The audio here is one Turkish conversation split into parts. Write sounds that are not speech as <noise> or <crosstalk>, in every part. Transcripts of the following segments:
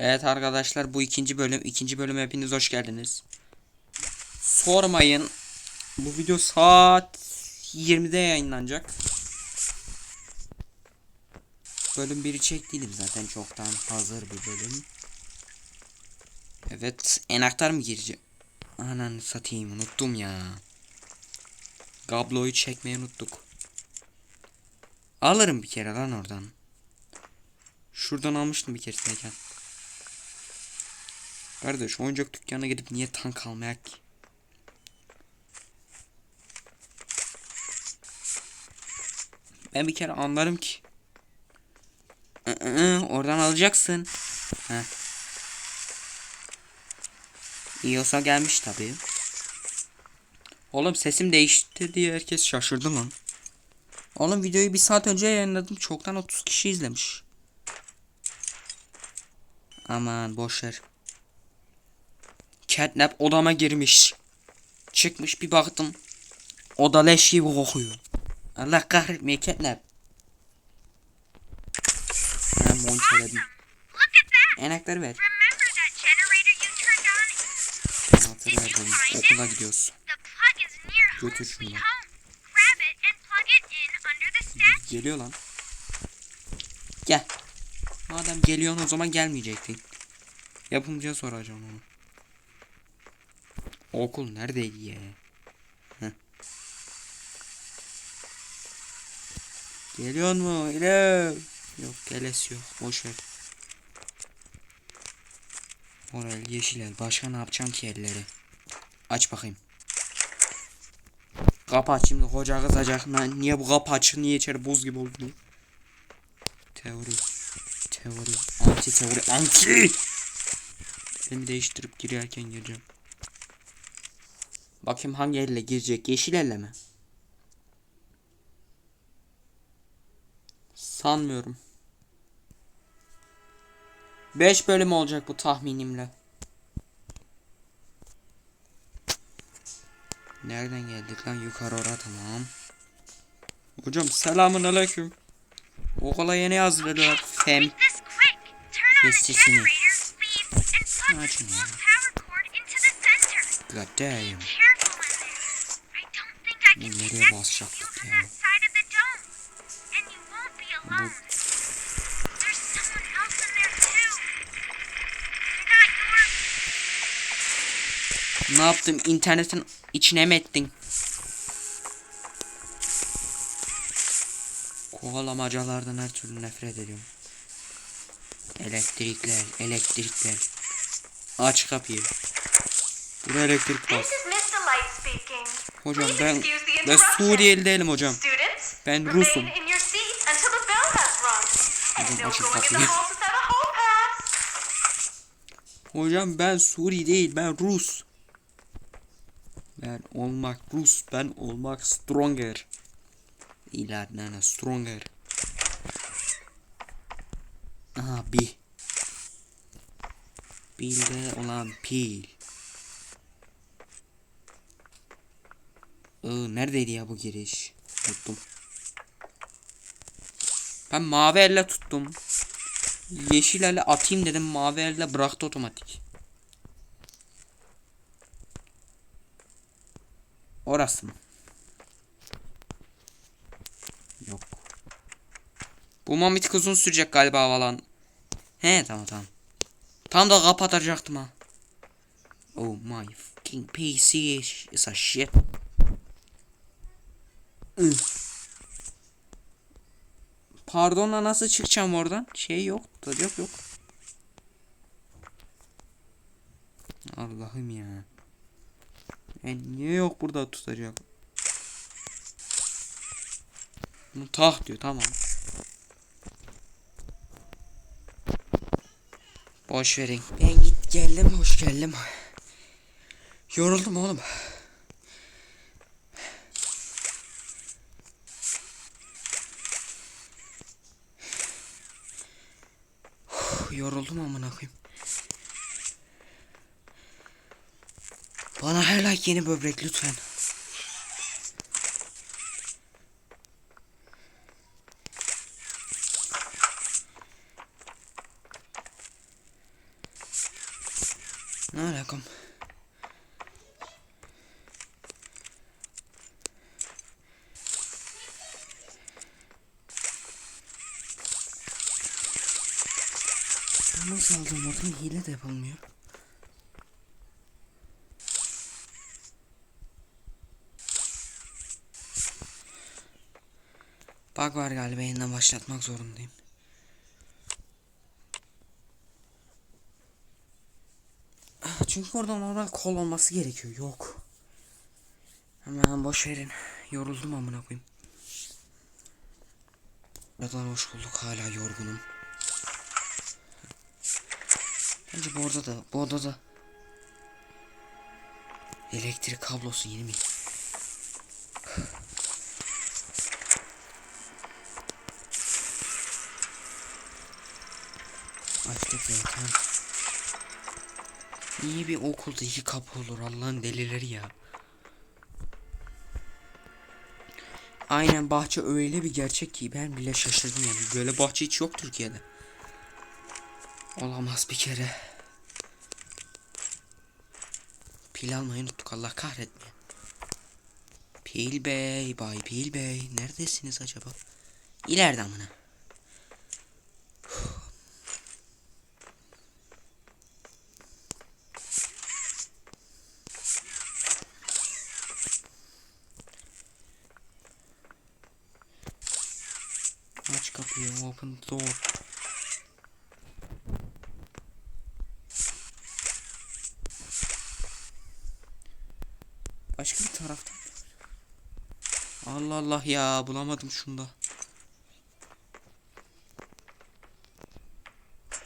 Evet arkadaşlar bu ikinci bölüm. ikinci bölüme hepiniz hoş geldiniz. Sormayın. Bu video saat 20'de yayınlanacak. Bölüm 1'i çektiydim zaten çoktan hazır bir bölüm. Evet enaktar mı girecek? Ananı satayım unuttum ya. Kabloyu çekmeyi unuttuk. Alırım bir kere lan oradan. Şuradan almıştım bir keresindeyken. Kardeş oyuncak dükkanına gidip niye tank almayak ki? Ben bir kere anlarım ki. Iı, oradan alacaksın. Heh. İyi olsa gelmiş tabii. Oğlum sesim değişti diye herkes şaşırdı lan. Oğlum videoyu bir saat önce yayınladım. Çoktan 30 kişi izlemiş. Aman boşver. Catnap odama girmiş. Çıkmış bir baktım. Oda leş gibi kokuyor. Allah kahretmeye Catnap. Ben that! Enakları ver. Benim. Okula gidiyoruz. Götür şunu. Geliyor lan. Gel. Madem geliyorsun o zaman gelmeyecektin. Yapımcıya soracağım onu. Okul neredeydi ya? Heh. Geliyor mu? Hello. Yok geles yok. Boş ver. Moral yeşil el. Başka ne yapacaksın ki elleri? Aç bakayım. Kapı aç şimdi koca kızacak. Niye bu kapı açık niye içeri buz gibi oldu diye. Teori. Teori. Anti teori. Anti. Elimi değiştirip girerken gireceğim. Bakayım hangi elle girecek. Yeşil elle mi? Sanmıyorum. 5 bölüm olacak bu tahminimle. Nereden geldik lan yukarı ora tamam. Hocam selamun aleyküm. Okula yeni hazırladılar. Fem. Plug the Açın ya. God damn. Don't think I can Bu nereye basacaktık ya? your Ne yaptım? İnternetin içine mi ettin? Kovalamacalardan her türlü nefret ediyorum. Elektrikler, elektrikler. Aç kapıyı. Buraya elektrik bas. Hocam ben ben. Suriyeli değilim hocam. Ben Rusum. Hocam açın kapıyı. ben Suri değil ben Rus. Ben olmak Rus ben olmak stronger. İlerlene stronger. Aha bir. Bilde olan pil. Iı, neredeydi ya bu giriş? Unuttum. Ben mavi elle tuttum. Yeşil elle atayım dedim mavi elle bıraktı otomatik. Orası mı? Yok. Bu mamitik uzun sürecek galiba falan. He tamam tamam. Tam da kapatacaktım ha. Oh my fucking PC is a shit. Pardonla nasıl çıkacağım oradan? Şey yok, tutacak yok. Allah'ım ya. E niye yok burada tutacak? Tak diyor tamam. Boş verin. Ben git geldim hoş geldim. Yoruldum oğlum. Yoruldum amına koyayım. Bana her like yeni böbrek lütfen. Ne alakam? Ben Nasıl alacağım oradan hile de yapılmıyor. Bug var galiba yeniden başlatmak zorundayım. Ah, Çünkü orada normal kol olması gerekiyor. Yok. Hemen boş verin. Yoruldum amına koyayım. Buradan hoş bulduk. Hala yorgunum. Bence bu odada da, bu odada elektrik kablosu yeni mi? Açtık zaten. İyi bir okulda iki kapı olur Allah'ın delileri ya. Aynen bahçe öyle bir gerçek ki ben bile şaşırdım yani. Böyle bahçe hiç yok Türkiye'de. Olamaz bir kere. Pil almayı unuttuk Allah kahretme. Pil Bey, Bay Pil Bey. Neredesiniz acaba? İleride amına. Aç kapıyı, open door. Taraftan. Allah Allah ya bulamadım şunda.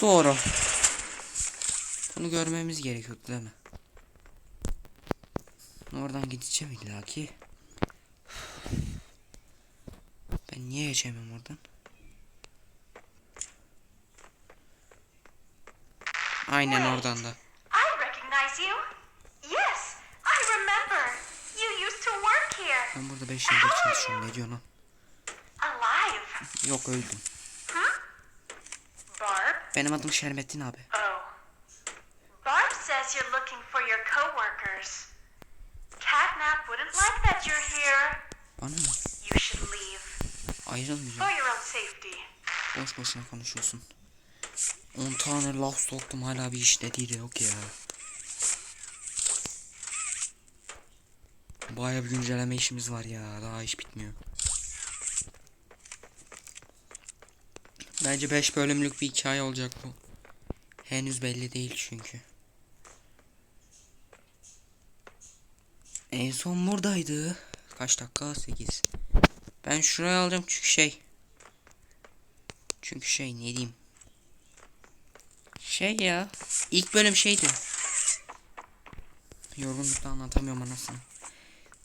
Doğru. Bunu görmemiz gerekiyordu değil mi? Oradan gideceğim illaki. Ben niye geçemem oradan? Aynen oradan da. I recognize you. Yes, I remember. You used to work here. Ben burada 5 yıldır çalışıyorum. Ne diyorsun. Yok öldüm. Benim adım Şermettin abi. Oh. Barb says you're looking for your coworkers. Catnap wouldn't like that you're here. Bana mı? You should leave. Ayrılmayacağım. For your own safety. Boş boşuna konuşuyorsun. 10 tane laf soktum hala bir iş dediği de yok ya. Baya bir güncelleme işimiz var ya. Daha iş bitmiyor. Bence 5 bölümlük bir hikaye olacak bu. Henüz belli değil çünkü. En son buradaydı. Kaç dakika? 8. Ben şuraya alacağım çünkü şey. Çünkü şey ne diyeyim. Şey ya. ilk bölüm şeydi. Yorgunlukta anlatamıyorum anasını.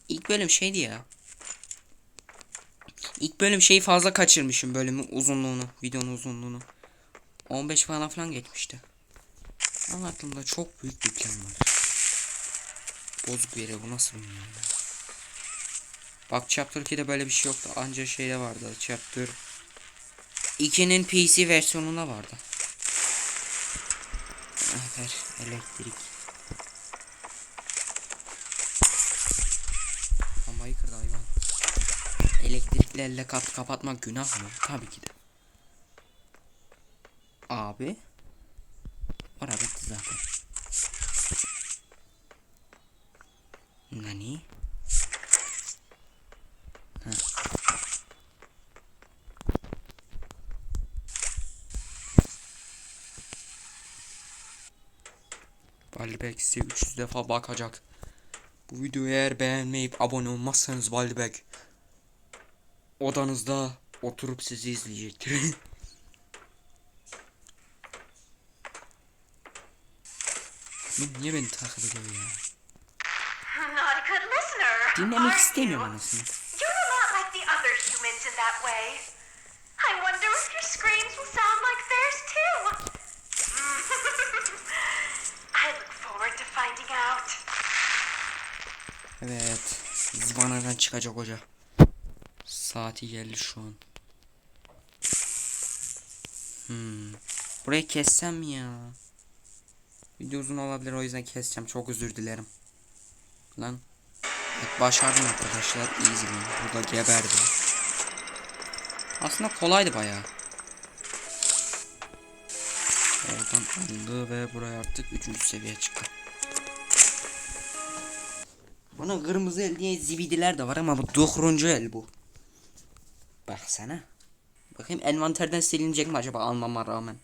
İlk bölüm şeydi ya. İlk bölüm şeyi fazla kaçırmışım bölümün uzunluğunu. Videonun uzunluğunu. 15 falan falan geçmişti. Ama aklımda çok büyük bir plan var. Bozuk bir yere bu nasıl bilmiyorum ya. Bak Chapter 2'de böyle bir şey yoktu. Anca şeyde vardı. Chapter 2'nin PC versiyonunda vardı. Ver elektrik. Elle kat kapatmak günah mı? Tabii ki de. Abi. Ora bitti zaten. Nani? Ha. Balibek size 300 defa bakacak. Bu videoyu eğer beğenmeyip abone olmazsanız Balibek odanızda oturup sizi izleyecektir. <laughs> Bu niye beni takip ediyor ya? Dinlemek istemiyorum anasını. <laughs> Out. Evet. Zıvanadan çıkacak hoca. Saati geldi şu an. Hmm. Burayı kessem ya? Video uzun olabilir o yüzden keseceğim. Çok özür dilerim. Lan. Evet, başardım arkadaşlar. Easy win. Burada geberdi. Aslında kolaydı bayağı. Oradan aldı ve buraya artık 3. seviye çıktı. Buna kırmızı el diye zibidiler de var ama bu turuncu el bu. Baksana. Bakayım envanterden silinecek mi acaba almama rağmen.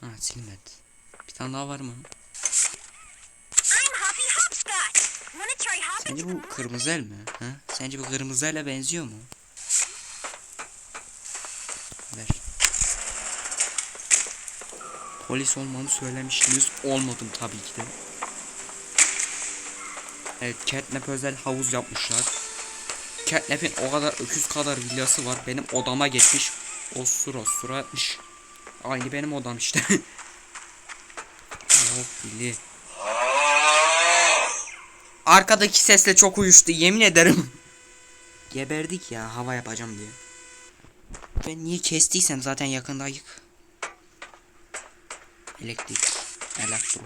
Ha silinmedi. Bir tane daha var mı? Sence bu kırmızı el mi? Ha? Sence bu kırmızı ele benziyor mu? Ver. Polis olmamı söylemiştiniz. Olmadım tabii ki de. Evet Catnap özel havuz yapmışlar. Catnap'in o kadar öküz kadar villası var. Benim odama geçmiş. Osur osura atmış. Aynı benim odam işte. <laughs> oh Billy. Arkadaki sesle çok uyuştu yemin ederim. <laughs> Geberdik ya hava yapacağım diye. Ben niye kestiysem zaten yakında ayık. Elektrik. Elektro.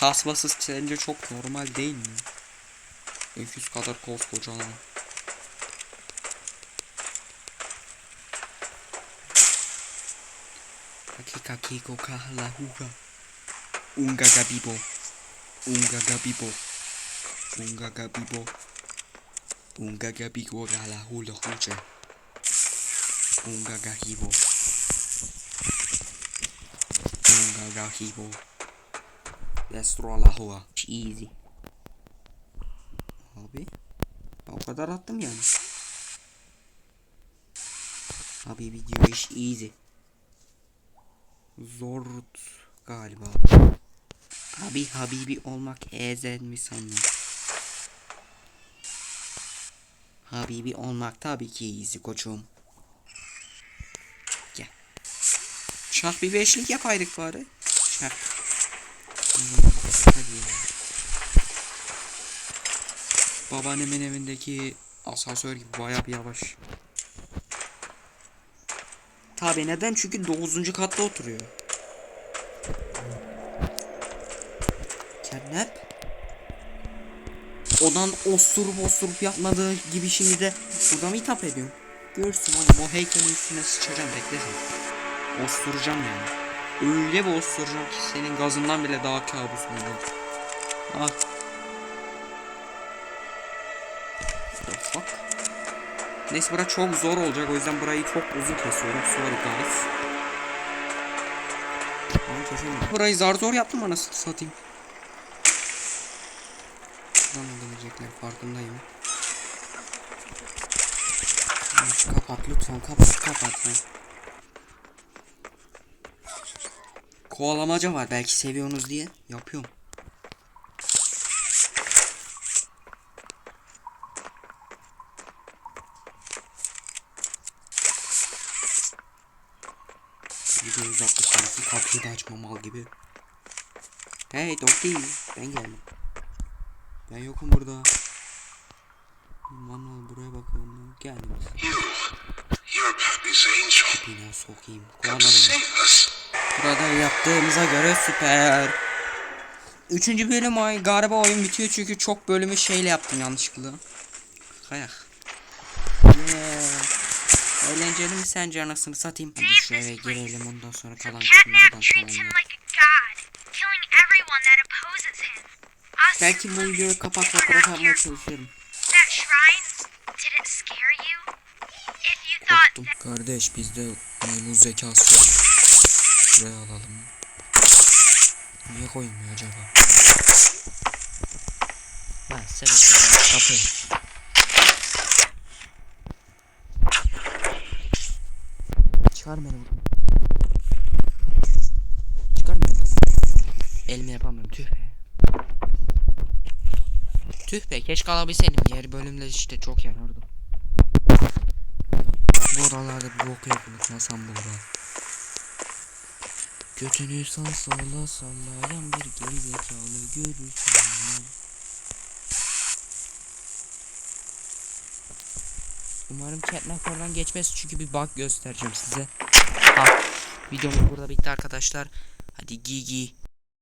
Kasmasız sence çok normal değil mi? 200 kadar koskoca lan. Kakika kiko kahala huga. Unga gabibo. Unga gabibo. Unga gabibo. Unga gabibo gala hula huche. Unga gahibo. Unga gahibo. Destro la hua. Easy. Abi. O kadar attım yani. Abi video iş easy. Zor galiba. Abi Habibi olmak ezen mi sandın? Habibi olmak tabii ki easy koçum. Gel. Şah bir beşlik yapaydık bari. Şah. Hadi ya. Babaannemin evindeki asansör gibi bayağı bir yavaş. Tabi neden? Çünkü 9. katta oturuyor. Kernep. Odan osurup osurup yapmadığı gibi şimdi de burada mı hitap ediyorum? Görsün oğlum o heykelin üstüne sıçacağım bekle. Osturacağım yani. Öyle bir osturacağım ki senin gazından bile daha kabus olur. Ah. Neyse bura çok zor olacak o yüzden burayı çok uzun kesiyorum. Sorry guys. Ben. Burayı zar zor yaptım anasını satayım. Şuradan öldürecekler farkındayım. Kapat lütfen kapat kapat. Ha. Kovalamaca var belki seviyorsunuz diye yapıyorum. Video uzattı sanki kapıyı da açma mal gibi. Hey Dokti ben geldim. Ben yokum burada. Manuel buraya bakalım. Geldim. You're Pappy's angel. Bina sokayım. Come save us. Burada yaptığımıza göre süper. Üçüncü bölüm ay galiba oyun bitiyor çünkü çok bölümü şeyle yaptım yanlışlıkla. Kayak. Yeah. Eğlenceli mi sence anasını satayım? Hadi şu eve girelim ondan sonra kalan him tamamlayalım. Belki bu videoyu losers kapak around fotoğraf yapmaya here. çalışıyorum. Korktum. Kardeş bizde maymun zekası yok. Şuraya alalım. Niye koymuyor acaba? Ha sebep kapı. Çıkar beni buradan. Çıkar beni buradan. Elimi yapamıyorum tüh be. Tüh be keşke alabilseydim. Diğer bölümde işte çok yarardı. Buralarda bir bok yapılıp nasıl burada. Götünü sağ sola sallayan bir gerizekalı görürsün. Umarım Catnap oradan geçmez çünkü bir bug göstereceğim size. Ha. Videomuz burada bitti arkadaşlar. Hadi Gigi